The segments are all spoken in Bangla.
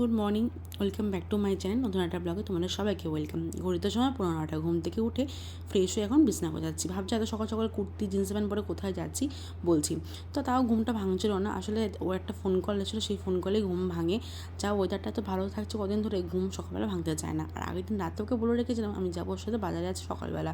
Good morning, welcome back to my channel, নতুন একটা ব্লগে তোমাদের সবাইকে ওয়েলকাম। ঘড়িতে সময় পনেরোটা ঘুম থেকে উঠে ফ্রেশ হয়ে এখন বিছনা যাচ্ছি ভাবছি এত সকাল সকাল কুর্তি জিন্স প্যান্ট পরে কোথায় যাচ্ছি বলছি। তো তাও ঘুমটা ভাঙছিল না, আসলে ও একটা ফোন কল এসেছিল, সেই ফোন কলেই ঘুম ভাঙে। যা ওয়েদারটা তো ভালো থাকছে, কদিন ধরে ঘুম সকালবেলা ভাঙতে চায় না। আর আগের দিন রাতে ওকে বলে রেখেছিলাম, আমি যাব ওর সাথে বাজারে আছি সকালবেলা।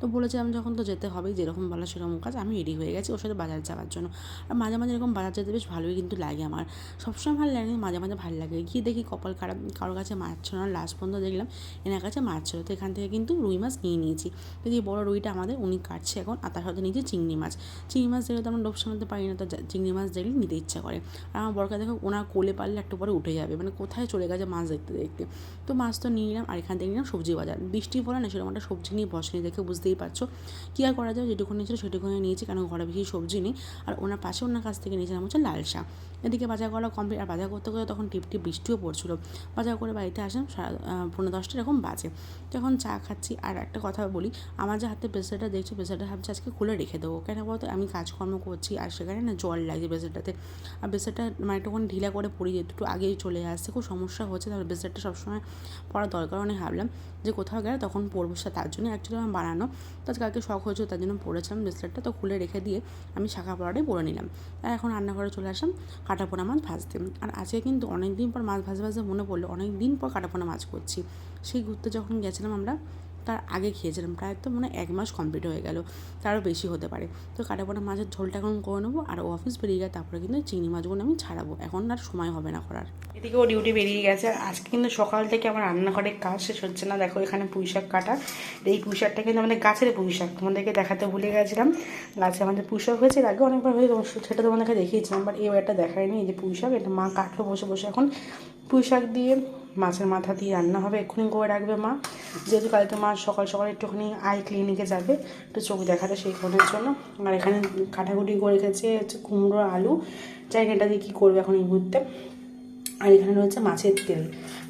তো বলেছিলাম যখন তো যেতে হবেই যেরকম বলা সেরকম কাজ, আমি রেডি হয়ে গেছি ওর সাথে বাজার যাওয়ার জন্য। আর মাঝে মাঝে এরকম বাজার যেতে বেশ ভালোই কিন্তু লাগে আমার। সবসময় ভালো লাগে, মাঝে মাঝে ভালো লাগে। গিয়ে দেখি কপাল খারাপ। কারোর কাছে মাছ না লাস্ট পর্যন্ত দেখলাম, এনার কাছে মাছ তো এখান থেকে কিন্তু রুই মাছ নিয়ে নিয়েছি। তো এই বড় রুইটা আমাদের উনি কাটছে এখন, আর তার সাথে নিয়েছি চিংড়ি মাছ। চিংড়ি মাছ দেখলে তো আমরা লোভ সামলাতে পারি না, তো চিংড়ি মাছ দেখলে নিতে ইচ্ছা করে। আর আমার বরকা দেখো, ওনার কোলে পারলে একটু পরে উঠে যাবে। মানে কোথায় চলে গেছে মাছ দেখতে দেখতে। তো মাছ তো নিয়ে নিলাম, আর এখান থেকে নিলাম সবজি বাজার। বৃষ্টি পড়ে না, সেরকম একটা সবজি নিয়ে বসেনি দেখে বুঝতেই পারছ। কী আর করা যায়? যেটুকুনি ছিল সেটুকুনি নিয়েছি কারণ ঘরে বেশি সবজি নেই। আর ওনার পাশে ওনার কাছ থেকে নিয়েছিলাম হচ্ছে লাল শাক। এদিকে বাজার করা কমপ্লিট আর বাজার করতে করতে তখন টিপ টিপ বৃষ্টিও পড়ছিল। বাজার করে বাড়িতে আসলাম পনেরো দশটা এরকম বাজে। তখন চা খাচ্ছি। আর একটা কথা বলি, আমার যে হাতে প্রেসারটা দেখছি প্রেসারটা ভাবছি আজকে খুলে রেখে দেবো। কেন বলতো, আমি কাজকর্ম করছি, আর সেখানে না জল লাগছে প্রেসারটাতে আর প্রেসারটা মানে একটুখানি ঢিলা করে পড়ে যেত একটু আগেই চলে আসছে। খুব সমস্যা হচ্ছে, তাহলে প্রেসারটা সবসময় পড়া দরকার অনেক ভাবলাম যে কোথাও গেলে তখন পড়ব সে তার জন্য অ্যাকচুয়ালি আমার বানানো। তো কালকে শখ হয়েছিল, তার জন্য পড়েছিলাম ব্রেসলেটটা। তো খুলে রেখে দিয়ে আমি শাখা পড়াটাই পরে নিলাম। আর এখন রান্নাঘরে চলে আসলাম। কাটাপোনা মাছ ভাজতে। আর আজকে কিন্তু অনেক দিন পর মাছ ভাজতে ভাজতে মনে পড়ল অনেক দিন পর কাটাপোনা মাছ করছি। সেই ঘুরতে যখন গেছিলাম আমরা তার আগে খেয়েছিলাম, প্রায় তো মনে এক মাস কমপ্লিট হয়ে গেল তারও বেশি হতে পারে। তো কাটাপোনা মাছের ঝোলটা এখন করে নেব আর অফিস বেরিয়ে গেলে তারপরে কিন্তু চিংড়ি মাছগুলো আমি ছাড়াবো। এখন আর সময় হবে না করার। এদিকে ও ডিউটি বেরিয়ে গেছে। আজকে কিন্তু সকাল থেকে আমার রান্নাঘরে কাজ শেষ হচ্ছে না। দেখো এখানে পুঁই শাক কাটা। এই পুঁই শাকটা কিন্তু আমাদের গাছের পুঁই শাক। তোমাদেরকে দেখাতে ভুলে গেছিলাম। গাছে আমাদের পুঁই শাক হয়েছে। আগে অনেকবার হয়ে সেটা তোমাদেরকে দেখিয়েছিলাম বাট এবার একটা দেখায়নি। এই যে পুঁই শাক, এটা মা কাটলো বসে বসে এখন পুঁই শাক দিয়ে মাছের মাথা দিয়ে রান্না হবে, এক্ষুনি করে রাখবে মা। যেহেতু কালকে মা সকাল সকাল একটুখানি আই ক্লিনিকে যাবে একটু চোখ দেখাতে সেই কারণের জন্য। আর এখানে কাটাকুটি করে রেখেছে হচ্ছে কুমড়ো, আলু। চাই এটা দিয়ে কী করবে এখন এই মুহূর্তে? আর এখানে রয়েছে মাছের তেল।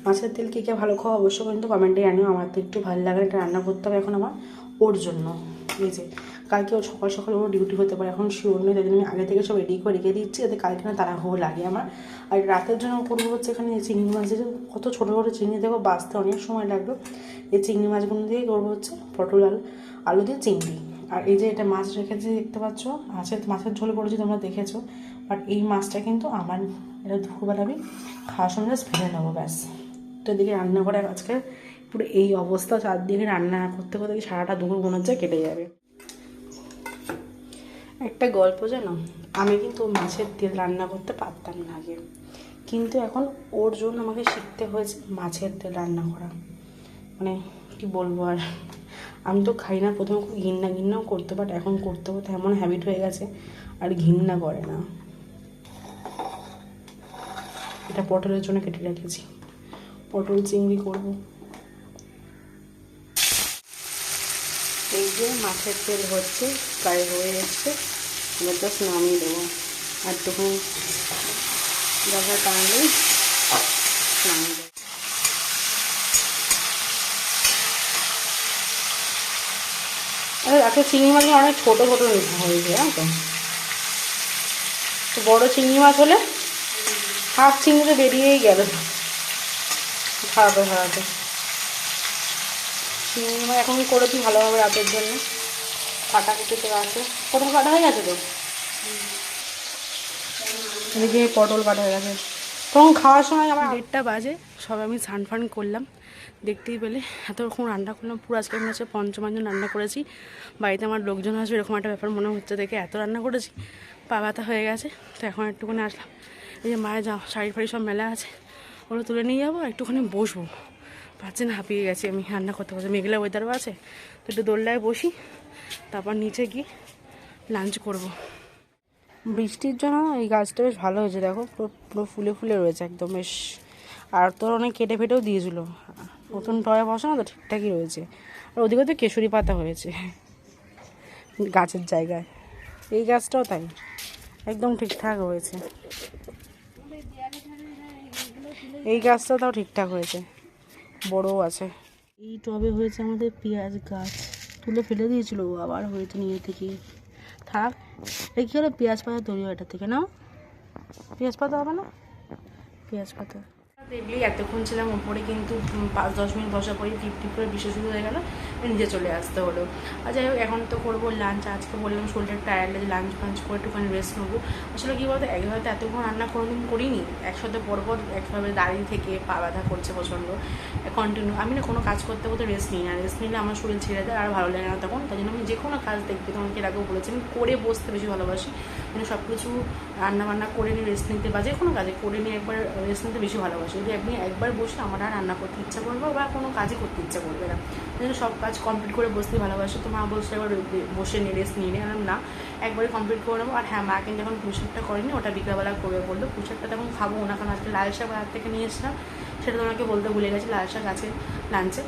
মাছের তেল কে কে ভালো খাওয়া অবশ্যই কিন্তু কমেন্টে জানিও। আমার তো একটু ভালো লাগে এটা রান্না করতে হবে এখন আমার ওর জন্য। এই যে কালকে ওর সকাল সকাল ওর ডিউটি হতে পারে, এখন শিওর নেই, তাই জন্য আমি আগে থেকে সব রেডি করে রেখে দিচ্ছি, যাতে কালকে না তাড়াহুড়ো লাগে আমার। আর রাতের জন্য করব হচ্ছে এখানে চিংড়ি মাছের কত ছোটো ছোটো চিংড়ি, দেখো বাঁচতে অনেক সময় লাগল। এই চিংড়ি মাছগুলো দিয়ে করব হচ্ছে পটল আলু আলু দিয়ে চিংড়ি। আর এই যে এটা মাছ রেখেছি, দেখতে পাচ্ছ? মাছের মাছের ঝোল করেছি, তোমরা দেখেছ। বাট এই মাছটা কিন্তু আমার, এটা দুপুরবেলা আমি খাওয়ার সময় জাস্ট ফেলে নেব, ব্যাস। তো এদিকে রান্না করে আজকে পুরো এই অবস্থা, চারদিকে রান্না করতে করতে সারাটা দুপুর মনে হচ্ছে কেটে যাবে। একটা গল্প জানো? আমি কিন্তু মাছের তেল রান্না করতে পারতাম না আগে। কিন্তু এখন ওর জন্য আমাকে শিখতে হয়েছে মাছের তেল রান্না করা। মানে কি বলব আর? আমি তো খাই না, প্রথমে খুব ঘিন্না ঘিন্নাও করতে বাট এখন করতে করতে এমন হ্যাবিট হয়ে গেছে, আর ঘিন্না করে না। এটা পটলের জন্য কেটে রেখেছি। পটল চিংড়ি করব। এই যে মাছের তেল হচ্ছে, প্রায় হয়ে এসছে। এবার জাস্ট নামিয়ে দেবো। আর তখন দরকার টানলেই নামিয়ে দেবো। আরে আজকে চিংড়ি মাছ অনেক ছোটো ছোটো হয়েছে জানো তো তো বড়ো চিংড়ি মাছ হলে হাফ চিংড়ি তো বেরিয়েই গেল। খাওয়াতে খাওয়াতে চিংড়ি মাছ এখন করেছি ভালোভাবে রাতের জন্য। কাটা কুটি তো আছে। পটল কাটা হয়ে গেছে তো? এদিকে পটল কাটা হয়ে গেছে। তখন খাওয়ার সময় আমার দেড়টা বাজে সব আমি স্নান ফান করলাম। দেখতেই পেলে এতক্ষণ রান্না করলাম। পুরো আজকে মনে হচ্ছে পঞ্চমাঞ্জন রান্না করেছি। বাড়িতে আমার লোকজন আসবে এরকম একটা ব্যাপার মনে হচ্ছে দেখে এত রান্না করেছি। পা ব্যথা হয়ে গেছে তো এখন একটুখানি আসলাম। এই যে মায়ের যা শাড়ি ফাড়ি সব মেলা আছে ওগুলো তুলে নিয়ে যাব একটুখানি বসবো। পাচ্ছি না হাঁপিয়ে গেছি আমি রান্না করতে করতে। মেঘলা ওয়েদারও আছে তো একটু দোল্লায় বসি। তারপর নিচে গিয়ে লাঞ্চ করব। বৃষ্টির জন্য এই গাছটা বেশ ভালো হয়েছে, দেখো, পুরো পুরো ফুলে ফুলে রয়েছে একদম, বেশ। আর তোর অনেক কেটে ফেটেও দিয়েছিলো। নতুন টয়ে বসানো তো ঠিকঠাকই রয়েছে। আর ওদিকে তো কেশরি পাতা হয়েছে, গাছের জায়গায়। এই গাছটাও তাই, একদম ঠিকঠাক হয়েছে। এই গাছটা তাও ঠিকঠাক হয়েছে, বড়ও আছে। এই টবে হয়েছে আমাদের পেঁয়াজ গাছ। তুলে ফেলে দিয়েছিল আবার হয়েছে নিয়ে থেকে। থাক কী হলো পেঁয়াজ পাতা তৈরি হয় এটা থেকে, নাও। পেঁয়াজ পাতা হবে না? পেঁয়াজ পাতা। দেখলি এতক্ষণ ছিলাম উপরে কিন্তু পাঁচ, দশ মিনিট বসার পরে টিপ টিপ করে শুরু হয়ে গেল নিচে চলে আসতে হলো। আর যাই হোক, এখন তো করব লাঞ্চ আজকে বললাম শরীরটা টায়ার্ড লাগে লাঞ্চ ফাঞ্চ করে একটুখানি রেস্ট নেব। আসলে কী বলতো একভাবে এতক্ষণ রান্না কোনোদিন করিনি, একসাথে পরপর একভাবে দাঁড়িয়ে থেকে পা ব্যথা করছে প্রচণ্ড। কন্টিনিউ আমি না কোনো কাজ করতে করতে রেস্ট নিই না রেস্ট নিলে আমার শরীর ছেড়ে দেয়, আর ভালো লাগে না তখন। তাই জন্য আমি যে কোনো কাজ দেখতে তোমাকে এর আগেও বলেছি, আমি করে বসতে বেশি ভালোবাসি। মানে সব কিছু রান্না বান্না করে নিয়ে রেস্ট নিতে বা যে কোনো কাজে করে নিয়ে একবার রেস্ট নিতে বেশি ভালোবাসি। যদি আপনি একবার বসে আমার আর রান্না করতে ইচ্ছা করবে বা কোনো কাজই করতে ইচ্ছা করবে না। সব কাজ কমপ্লিট করে বসতে ভালোবাসি। তো মা বলছে, একবার বসে নিয়ে রেস্ট নিয়ে নিই আমি না একবারে কমপ্লিট করে নেব। আর হ্যাঁ মা কিন্তু যখন পুষাকটা করেনি, ওটা বিকালবেলা করবে বলল। পুষাকটা তখন খাব না, কারণ আজকে লাল শাক হাত থেকে নিয়ে এসেছিলাম। সেটা তোমাকে বলতে ভুলে গেছি, লাল শাক আছে লাঞ্চে।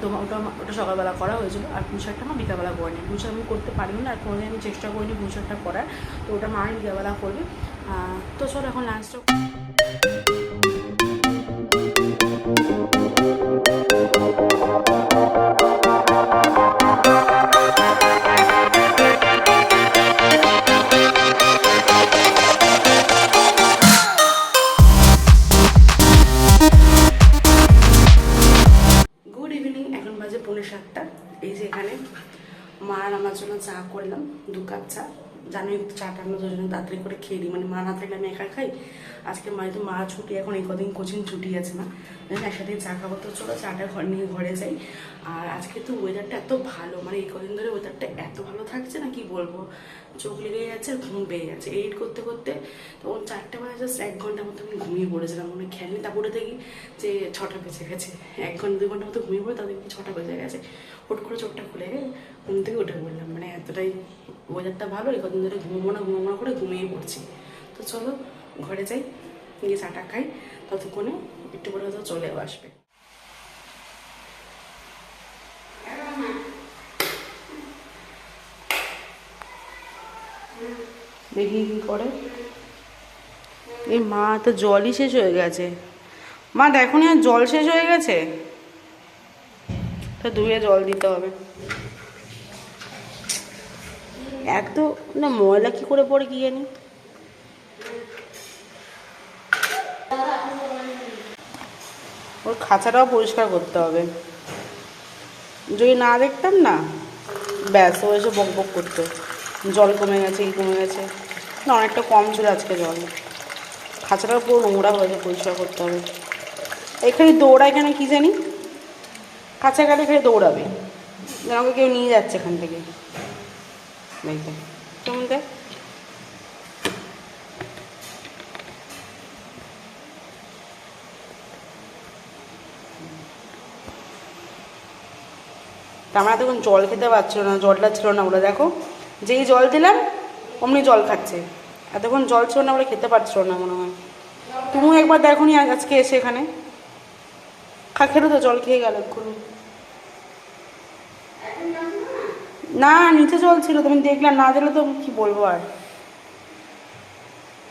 তো ওটা ওটা সকালবেলা করা হয়েছিল। আর পুঁশাকটা আমার বিকালবেলা করে নিই পুঁশাক আমি করতে পারিনি না, আর কোনোদিন আমি চেষ্টা করিনি পুঁশাকটা করার। তো ওটা মা বিকালবেলা করবে। তো চলো এখন লাঞ্চটা দু কাপ চা। জানোই তো চাটা আমরা দুজনে তাড়াতাড়ি করে খেয়ে দিই মানে মা না থাকলে আমি একা খাই। আজকে মা তো মা ছুটি, এখন এই কদিন কোচিং ছুটি আছে না জানি একসাথে চা খাব। তো চলো চাটা ঘর নিয়ে ঘরে যাই। আর আজকে তো ওয়েদারটা এত ভালো। মানে এই কদিন ধরে ওয়েদারটা এত ভালো থাকছে না, কি বলব? চোখ লেগে যাচ্ছে আর ঘুম পেয়ে যাচ্ছে এডিট করতে করতে তখন চারটে বাজে জাস্ট এক ঘণ্টার মতো আমি ঘুমিয়ে পড়েছিলাম। মানে খেয়াল নেই। তারপরে দেখি যে ছটা বেজে গেছে। এক ঘণ্টা দুই ঘণ্টার মতো ঘুমিয়ে পড়ে তাদের ছটা বেজে গেছে। হুট করে চোখটা খুলে ঘুম থেকে উঠে পড়লাম। মানে এতটাই ওয়েদারটা ভালো, এই কদিন ধরে ঘুমবো না ঘুমবো না করে ঘুমিয়ে পড়ছি। তো চলো, ঘরে যাই, গিয়ে চাটা খাই, ততক্ষণে একটু পরে হয়তো চলেও আসবে। দেখি কি করে। এই মা, তো জলই শেষ হয়ে গেছে। মা, দেখো না জল শেষ হয়ে গেছে? তো ধুয়ে জল দিতে হবে। এত না ময়লা কি করে পড়ে কি জানি? ওর খাঁচাটাও পরিষ্কার করতে হবে। যদি না দেখতাম না, ব্যাস, ও এসে বক বক করতো। জল কমে গেছে কি কমে গেছে। না, অনেকটা কম ছিল আজকে জল। খাঁচাটাও পুরো নোংরা হয়েছে পরিষ্কার করতে হবে। এখানে দৌড়া, এখানে কি জানি? কাছাকাছি এখানে দৌড়াবে। ওকে কেউ নিয়ে যাচ্ছে এখান থেকে। দেখ তা আমরা তখন জল খেতে পারছিল না জলটা ছিল না বলে দেখো। যেই জল দিলাম অমনি জল খাচ্ছে। এতক্ষণ জল ছিল না বলে খেতে পারছিল না মনে হয়। তুমিও একবার দেখো নি আজকে এসে এখানে। খা খেলো তো জল খেয়ে গেল এক্ষুনি। না, নিচে জল ছিল তুমি দেখলাম না দিলে তো কি বলব আর?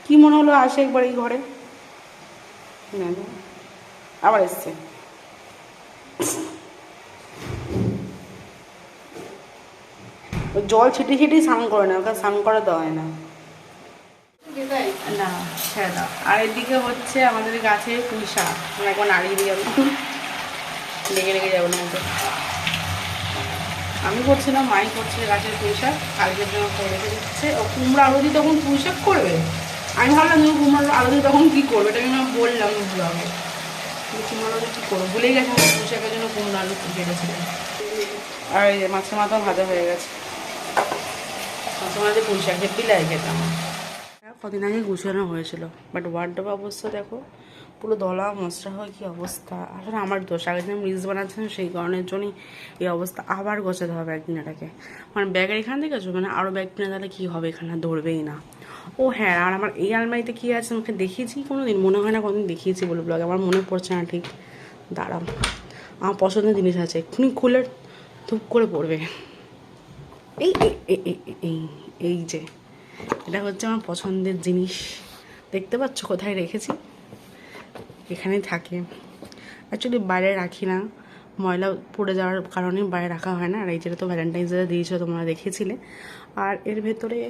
কি মনে হলো আসে একবার এই ঘরে। আবার এসছে। জল ছিটিয়ে ছিটিয়ে স্নান করে না ওকে স্নান করে দেওয়া হয় না। না আর এদিকে হচ্ছে আমাদের গাছে পুঁই আমি একবার নাড়িয়ে দিয়ে যাব। লেগে লেগে যাব না আমি করছিলাম, মাই করছে, গাছের পুঁই শাক কালকের জন্য করে রেখে দিচ্ছে। ও কুমড়ো আলু দিয়ে তখন পুঁই শাক করবে? আমি ভাবলাম, তুমি কুমড়ো আলু দিয়ে তখন কী করবে? এটা আমি বললাম ব্লগে কুমড়ো আলু কী করব? ভুলেই গেছে, আমি পুঁই শাকের জন্য কুমড়ো আলু কেটেছিলাম। আর এই যে মাছের মাথা ভাজা হয়ে গেছে। মাছের মাথা পুঁই শাক হেব্বি লাগে খেতে আমার কদিন আগে গুছানো হয়েছিল। বাট ওয়ার্ডরোব অবস্থা দেখো পুরো দলা মশরা হয়, কী অবস্থা? আসলে আমার দোষ আগে দিন রিলস বানাচ্ছিলাম সেই কারণের জন্যই এই অবস্থা। আবার গোছাতে হবে একদিন এটাকে। মানে ব্যাগের এখান থেকে মানে আরও ব্যাগ কিনে তাহলে কী হবে এখানে? ধরবেই না। ও হ্যাঁ আর আমার এই আলমারিতে কী আছে আমাকে দেখিয়েছি কোনো দিন মনে হয় না কোনোদিন দেখিয়েছি বলে ব্লগে আমার মনে পড়ছে না ঠিক। দাঁড়াম আমার পছন্দের জিনিস আছে, এক্ষুনি খুলে ধূপ করে পড়বে। এই- এই এই যে, এটা হচ্ছে আমার পছন্দের জিনিস। দেখতে পাচ্ছ কোথায় রেখেছি? এখানেই থাকে। অ্যাকচুয়ালি বাইরে রাখি না। ময়লা পড়ে যাওয়ার কারণে বাইরে রাখা হয় না। আর এই যেটা তো ভ্যালেন্টাইন্স ডে দিয়েছিল তোমরা দেখেছিলে। আর এর ভেতরে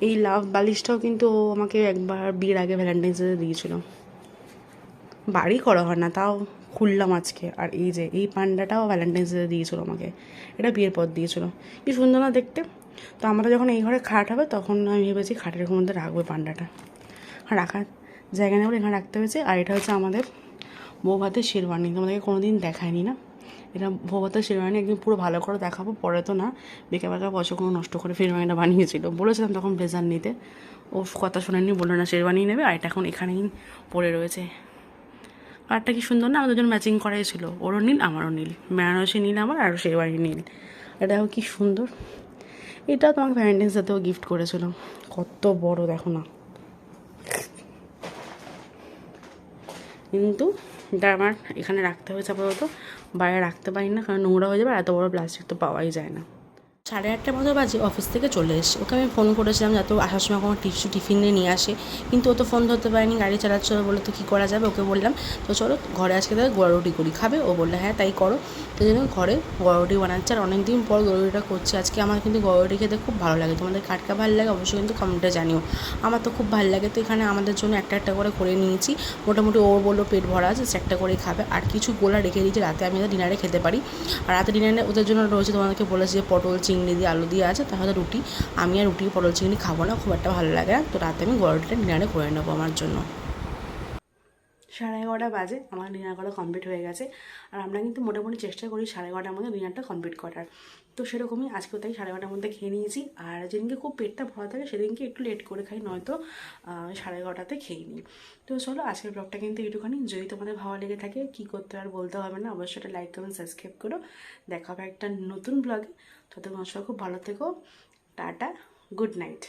এই লাভ বালিশটাও কিন্তু ও আমাকে একবার বিয়ের আগে ভ্যালেন্টাইন্স ডে দিয়েছিল। বাড়ি করা হয় না, তাও খুললাম আজকে। আর এই যে, এই পান্ডাটাও ভ্যালেন্টাইন্স ডে দিয়েছিল আমাকে। এটা বিয়ের পর দিয়েছিল। কি সুন্দর না দেখতে? তো আমরা যখন এই ঘরে খাট হবে, তখন আমি ভেবেছি খাটের মধ্যে রাখব পান্ডাটা। রাখার জায়গা নেই বলে এখানে রাখতে হয়েছে। আর এটা হচ্ছে আমাদের বউ ভাতের শেরওয়ানি। তোমাদেরকে কোনো দিন দেখায়নি না? এটা বউ ভাতের শেরওয়ানি একদিন পুরো ভালো করে দেখাবো, পরে তো না বেঁকে বেঁকা পয়সা কোনো নষ্ট করে শেরওয়ানিটা বানিয়েছিল। বলেছিলাম তখন ব্লেজার নিতে। ও কথা শোনেনি, বলল না শেরওয়ানি নেবে, আর এটা এখন এখানেই পড়ে রয়েছে। কালারটা কি সুন্দর না? আমাদের দুজন ম্যাচিং করাই ছিল। ওরও নীল, আমারও নীল। বেনারসি নীল আমার, আর শেরওয়ানি নীল। এটাও কি সুন্দর। এটাও তোমাকে ভ্যালেন্টাইন্স ডেতেও গিফট করেছিল কত বড় দেখো না। কিন্তু এটা আমার এখানে রাখতে হয়েছে আপাতত। বাইরে রাখতে পারি না, কারণ নোংরা হয়ে যাবে এত বড় প্লাস্টিক তো পাওয়াই যায় না। সাড়ে আটটার মতো বাজে অফিস থেকে চলে এসে। ওকে আমি ফোন করেছিলাম যাতে ও আসার সময় কোনো টিস্যু টিফিনে নিয়ে আসে। কিন্তু ও তো ফোন ধরতে পারেনি, গাড়ি চালাচ্ছিল বলে তো কী করা যাবে? ওকে বললাম, তো চলো ঘরে আজকে তাহলে রুটি করি। খাবে? ও বলল হ্যাঁ তাই করো। তো জন্য ঘরে রুটি বানাচ্ছে আর অনেক দিন পর রুটিটা করছি, আজকে আমার কিন্তু রুটি খেতে খুব ভালো লাগে। তোমাদের কাটকা ভালো লাগে অবশ্যই কিন্তু কমেন্টে জানিও। আমার তো খুব ভালো লাগে, তো এখানে আমাদের জন্য একটা একটা করে করে নিয়েছি। মোটামুটি ও বলল, পেট ভরা আছে একটা করে খাবে। আর কিছু গোলা রেখে দিয়েছি, রাতে আমি ডিনারে খেতে পারি। আর রাতে ডিনারে ওদের জন্য রয়েছে তোমাদেরকে বলেছি যে পটল, চিংড়ি দিয়ে আলু দিয়ে আছে, তাহলে রুটি, আমি আর রুটি, পটল চিংড়ি খাব না, খুব একটা ভালো লাগে না। তো রাতে আমি গরমটা ডিনারে করে নেব আমার জন্য। সাড়ে এগারোটা বাজে, আমার ডিনার করা কমপ্লিট হয়ে গেছে। আর আমরা কিন্তু মোটামুটি চেষ্টা করি সাড়ে এগারোটার মধ্যে ডিনারটা কমপ্লিট করার। তো সেরকমই আজকেও তাই সাড়ে এগারোটার মধ্যে খেয়ে নিয়েছি। আর যেদিনকে খুব পেটটা ভরা থাকে, সেদিনকে একটু লেট করে খাই, নয়তো সাড়ে এগারোটাতে খেয়ে নিই। তো চলো, আজকের ব্লগটা কিন্তু একটুখানি যদি তোমাদের ভালো লেগে থাকে, কী করতে আর বলতে হবে না, অবশ্যই একটা লাইক কমেন্ট সাবস্ক্রাইব করো। দেখা হবে একটা নতুন ব্লগে তোমার সবাই খুব ভালো থেকো। Tata good night.